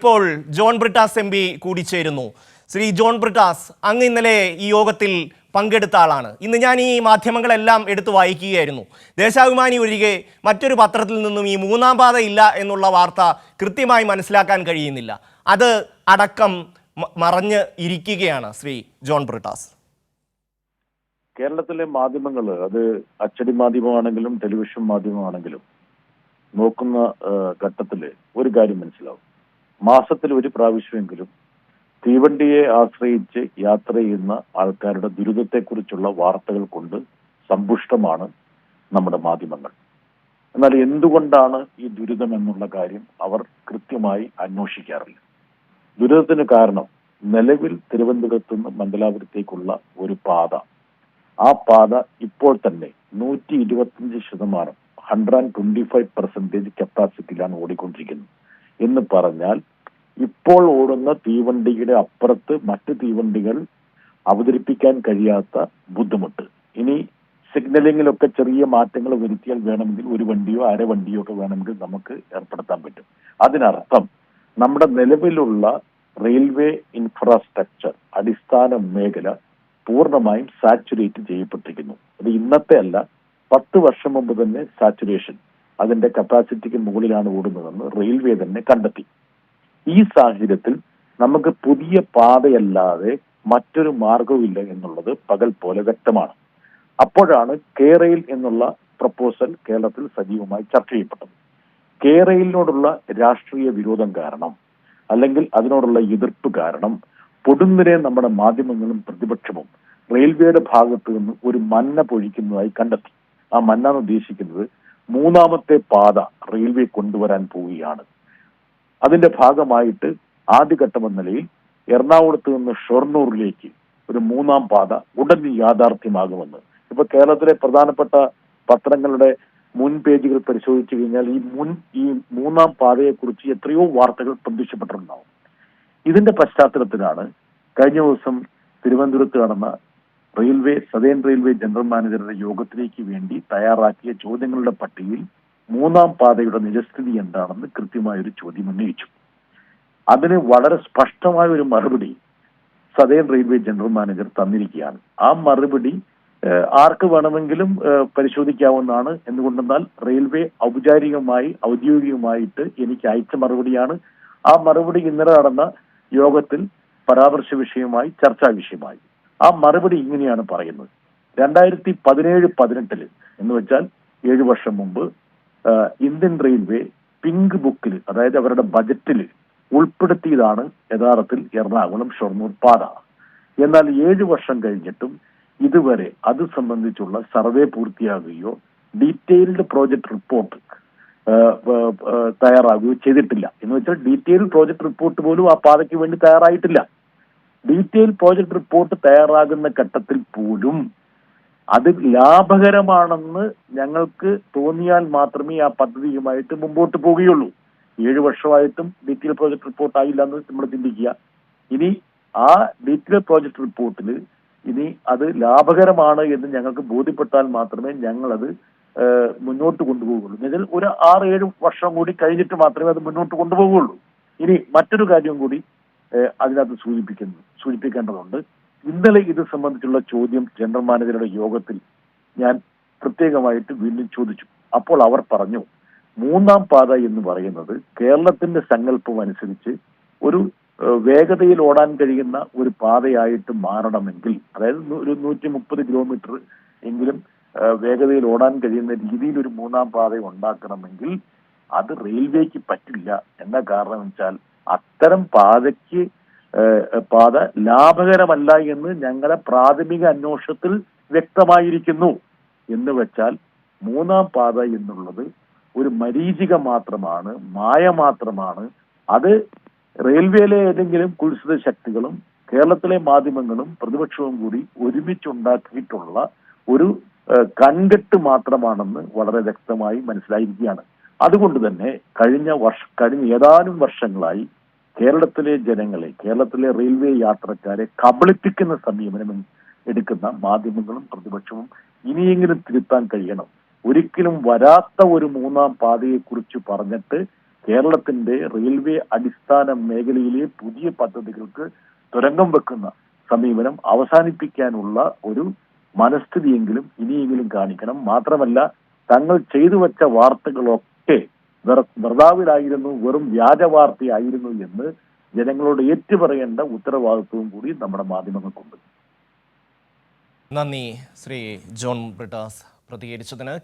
ഇപ്പോൾ John Brittas M P കൂടിച്ചേരുന്നു. Shri John Brittas അങ്ങ് ഇന്നലെ ഈ യോഗത്തിൽ പങ്കെടുത്ത ആളാണ്. ഇന്ന് ഞാൻ ഈ മാധ്യമങ്ങളെല്ലാം എടുത്തു വായിക്കുകയായിരുന്നു. ദേശാഭിമാനി ഒഴികെ മറ്റൊരു പത്രത്തിൽ നിന്നും ഈ മൂന്നാം പാത ഇല്ല എന്നുള്ള വാർത്ത കൃത്യമായി മനസ്സിലാക്കാൻ കഴിയുന്നില്ല. അത് അടക്കം മറഞ്ഞ് ഇരിക്കുകയാണ് ശ്രീ ജോൺ ബ്രിട്ടാസ്. കേരളത്തിലെ മാധ്യമങ്ങൾ അത് അച്ചടി മാധ്യമമാണെങ്കിലും ടെലിവിഷൻ മാധ്യമമാണെങ്കിലും നോക്കുന്ന ഘട്ടത്തിൽ ഒരു കാര്യം മനസ്സിലാവും. മാസത്തിൽ ഒരു പ്രാവശ്യമെങ്കിലും തീവണ്ടിയെ ആശ്രയിച്ച് യാത്ര ചെയ്യുന്ന ആൾക്കാരുടെ ദുരിതത്തെക്കുറിച്ചുള്ള വാർത്തകൾ കൊണ്ട് സമ്പുഷ്ടമാണ് നമ്മുടെ മാധ്യമങ്ങൾ. എന്നാൽ എന്തുകൊണ്ടാണ് ഈ ദുരിതം എന്നുള്ള കാര്യം അവർ കൃത്യമായി അന്വേഷിക്കാറില്ല? ദുരിതത്തിന് കാരണം നിലവിൽ തിരുവനന്തപുരത്ത് നിന്ന് മംഗലാപുരത്തേക്കുള്ള ഒരു പാത. ആ പാത ഇപ്പോൾ തന്നെ നൂറ്റി ഇരുപത്തിയഞ്ച് ശതമാനം hundred and twenty five percentage കപ്പാസിറ്റിയിലാണ് ഓടിക്കൊണ്ടിരിക്കുന്നത്. എന്ന് പറഞ്ഞാൽ ഇപ്പോൾ ഓടുന്ന തീവണ്ടിയുടെ അപ്പുറത്ത് മറ്റ് തീവണ്ടികൾ അവതരിപ്പിക്കാൻ കഴിയാത്ത ബുദ്ധിമുട്ട്. ഇനി സിഗ്നലിങ്ങിലൊക്കെ ചെറിയ മാറ്റങ്ങൾ വരുത്തിയാൽ വേണമെങ്കിൽ ഒരു വണ്ടിയോ അര വണ്ടിയോ ഒക്കെ വേണമെങ്കിൽ നമുക്ക് ഏർപ്പെടുത്താൻ പറ്റും. അതിനർത്ഥം നമ്മുടെ നിലവിലുള്ള റെയിൽവേ ഇൻഫ്രാസ്ട്രക്ചർ അടിസ്ഥാന മേഖല പൂർണമായും സാച്ചുറേറ്റ് ചെയ്യപ്പെട്ടിരിക്കുന്നു. അത് ഇന്നത്തെ അല്ല പത്ത് വർഷം മുമ്പ് തന്നെ സാച്ചുറേഷൻ അതിന്റെ കപ്പാസിറ്റിക്ക് മുകളിലാണ് ഓടുന്നതെന്ന് റെയിൽവേ തന്നെ കണ്ടെത്തി. ഈ സാഹചര്യത്തിൽ നമുക്ക് പുതിയ പാതയല്ലാതെ മറ്റൊരു മാർഗവുമില്ല എന്നുള്ളത് പകൽ പോലെ വ്യക്തമാണ്. അപ്പോഴാണ് കേരയിൽ എന്നുള്ള പ്രപ്പോസൽ കേരളത്തിൽ സജീവമായി ചർച്ച ചെയ്യപ്പെട്ടത്. കേരയിലിനോടുള്ള രാഷ്ട്രീയ വിരോധം കാരണം അല്ലെങ്കിൽ അതിനോടുള്ള എതിർപ്പ് കാരണം പൊടുന്നിരെ നമ്മുടെ മാധ്യമങ്ങളും പ്രതിപക്ഷവും റെയിൽവേയുടെ ഭാഗത്ത് നിന്ന് ഒരു മന്ന പൊഴിക്കുന്നതായി കണ്ടെത്തി. ആ മന്ന എന്ന് ഉദ്ദേശിക്കുന്നത് മൂന്നാമത്തെ പാത റെയിൽവേ കൊണ്ടുവരാൻ പോവുകയാണ്. അതിന്റെ ഭാഗമായിട്ട് ആദ്യഘട്ടം എന്ന നിലയിൽ എറണാകുളത്ത് നിന്ന് ഷൊർണൂറിലേക്ക് ഒരു മൂന്നാം പാത ഉടൻ യാഥാർത്ഥ്യമാകുമെന്ന്. ഇപ്പൊ കേരളത്തിലെ പ്രധാനപ്പെട്ട പത്രങ്ങളുടെ മുൻ പേജുകൾ പരിശോധിച്ചു കഴിഞ്ഞാൽ ഈ മുൻ ഈ മൂന്നാം പാതയെക്കുറിച്ച് എത്രയോ വാർത്തകൾ പ്രത്യക്ഷപ്പെട്ടിട്ടുണ്ടാവും. ഇതിന്റെ പശ്ചാത്തലത്തിലാണ് കഴിഞ്ഞ ദിവസം തിരുവനന്തപുരത്ത് നടന്ന റെയിൽവേ സദേൺ റെയിൽവേ ജനറൽ മാനേജറുടെ യോഗത്തിലേക്ക് വേണ്ടി തയ്യാറാക്കിയ ചോദ്യങ്ങളുടെ പട്ടികയിൽ മൂന്നാം പാതയുടെ നിരസ്ഥിതി എന്താണെന്ന് കൃത്യമായ ഒരു ചോദ്യം ഉന്നയിച്ചു. അതിന് വളരെ സ്പഷ്ടമായ ഒരു മറുപടി സദേൺ റെയിൽവേ ജനറൽ മാനേജർ തന്നിരിക്കുകയാണ്. ആ മറുപടി ആർക്ക് വേണമെങ്കിലും പരിശോധിക്കാവുന്നതാണ് എന്തുകൊണ്ടെന്നാൽ റെയിൽവേ ഔപചാരികമായി ഔദ്യോഗികമായിട്ട് എനിക്ക് അയച്ച മറുപടിയാണ്. ആ മറുപടി ഇന്നലെ നടന്ന യോഗത്തിൽ പരാമർശ വിഷയമായി ചർച്ചാ വിഷയമായി ആ മറുപടി ഇങ്ങനെയാണ് പറയുന്നത്. രണ്ടായിരത്തി പതിനേഴ് പതിനെട്ടിൽ എന്ന് വെച്ചാൽ ഏഴു വർഷം മുമ്പ് ഇന്ത്യൻ റെയിൽവേ പിങ്ക് ബുക്കിൽ അതായത് അവരുടെ ബജറ്റിൽ ഉൾപ്പെടുത്തിയതാണ് യഥാർത്ഥത്തിൽ എറണാകുളം ഷൊർണൂർ പാത. എന്നാൽ ഏഴു വർഷം കഴിഞ്ഞിട്ടും ഇതുവരെ അത് സംബന്ധിച്ചുള്ള സർവേ പൂർത്തിയാകുകയോ ഡീറ്റെയിൽഡ് പ്രോജക്ട് റിപ്പോർട്ട് തയ്യാറാകുകയോ ചെയ്തിട്ടില്ല. എന്ന് വെച്ചാൽ ഡീറ്റെയിൽഡ് പ്രോജക്ട് റിപ്പോർട്ട് പോലും ആ പാതയ്ക്ക് വേണ്ടി തയ്യാറായിട്ടില്ല. ഡീറ്റെയിൽ പ്രോജക്ട് റിപ്പോർട്ട് തയ്യാറാകുന്ന ഘട്ടത്തിൽ പോലും അത് ലാഭകരമാണെന്ന് ഞങ്ങൾക്ക് തോന്നിയാൽ മാത്രമേ ആ പദ്ധതിയുമായിട്ട് മുമ്പോട്ട് പോവുകയുള്ളൂ ഏഴു വർഷമായിട്ടും ഡീറ്റെയിൽ പ്രോജക്ട് റിപ്പോർട്ട് ആയില്ല എന്ന് നമ്മൾ ചിന്തിക്കുക. ഇനി ആ ഡീറ്റെയിൽ പ്രോജക്ട് റിപ്പോർട്ടിൽ ഇനി അത് ലാഭകരമാണ് എന്ന് ഞങ്ങൾക്ക് ബോധ്യപ്പെട്ടാൽ മാത്രമേ ഞങ്ങളത് മുന്നോട്ട് കൊണ്ടുപോകുള്ളൂ. എന്നാൽ ഒരു ആറ് ഏഴ് വർഷം കൂടി കഴിഞ്ഞിട്ട് മാത്രമേ അത് മുന്നോട്ട് കൊണ്ടുപോകുള്ളൂ. ഇനി മറ്റൊരു കാര്യം കൂടി അതിനകത്ത് സൂചിപ്പിക്കുന്നു സൂചിപ്പിക്കേണ്ടതുണ്ട്. ഇന്നലെ ഇത് സംബന്ധിച്ചുള്ള ചോദ്യം ജനറൽ മാനേജറുടെ യോഗത്തിൽ ഞാൻ പ്രത്യേകമായിട്ട് വീണ്ടും ചോദിച്ചു. അപ്പോൾ അവർ പറഞ്ഞു മൂന്നാം പാത എന്ന് പറയുന്നത് കേരളത്തിന്റെ സങ്കല്പം അനുസരിച്ച് ഒരു വേഗതയിൽ ഓടാൻ കഴിയുന്ന ഒരു പാതയായിട്ട് മാറണമെങ്കിൽ അതായത് ഒരു നൂറ്റി മുപ്പത് കിലോമീറ്റർ എങ്കിലും വേഗതയിൽ ഓടാൻ കഴിയുന്ന രീതിയിൽ ഒരു മൂന്നാം പാത ഉണ്ടാക്കണമെങ്കിൽ അത് റെയിൽവേക്ക് പറ്റില്ല. എന്ന കാരണം വെച്ചാൽ അത്തരം പാതയ്ക്ക് പാത ലാഭകരമല്ല എന്ന് ഞങ്ങളെ പ്രാഥമിക അന്വേഷണത്തിൽ വ്യക്തമായിരിക്കുന്നു. എന്ന് വെച്ചാൽ മൂന്നാം പാത എന്നുള്ളത് ഒരു മരീചിക മാത്രമാണ് മായ മാത്രമാണ്. അത് റെയിൽവേയിലെ ഏതെങ്കിലും കുൽസിത ശക്തികളും കേരളത്തിലെ മാധ്യമങ്ങളും പ്രതിപക്ഷവും കൂടി ഒരുമിച്ചുണ്ടാക്കിയിട്ടുള്ള ഒരു കൺകെട്ട് മാത്രമാണെന്ന് വളരെ വ്യക്തമായി മനസ്സിലായിരിക്കുകയാണ്. അതുകൊണ്ട് തന്നെ കഴിഞ്ഞ വർഷ കഴിഞ്ഞ ഏതാനും വർഷങ്ങളായി കേരളത്തിലെ ജനങ്ങളെ കേരളത്തിലെ റെയിൽവേ യാത്രക്കാരെ കബളിപ്പിക്കുന്ന സമീപനം എടുക്കുന്ന മാധ്യമങ്ങളും പ്രതിപക്ഷവും ഇനിയെങ്കിലും തിരുത്താൻ കഴിയണം. ഒരിക്കലും വരാത്ത ഒരു മൂന്നാം പാതയെക്കുറിച്ച് പറഞ്ഞിട്ട് കേരളത്തിന്റെ റെയിൽവേ അടിസ്ഥാന മേഖലയിലെ പുതിയ പദ്ധതികൾക്ക് തുരങ്കം വെക്കുന്ന സമീപനം അവസാനിപ്പിക്കാനുള്ള ഒരു മനസ്ഥിതിയെങ്കിലും ഇനിയെങ്കിലും കാണിക്കണം. മാത്രമല്ല തങ്ങൾ ചെയ്തു വെച്ച വാർത്തകളൊക്കെ വെറുതാവിലായിരുന്നു വെറും വ്യാജ വാർത്തയായിരുന്നു എന്ന് ജനങ്ങളോട് ഏറ്റുപറയേണ്ട ഉത്തരവാദിത്വവും കൂടി നമ്മുടെ മാധ്യമങ്ങൾക്കുണ്ട്. നന്ദി ശ്രീ ജോൺ ബ്രിട്ടാസ് പ്രതികരിച്ചതിന്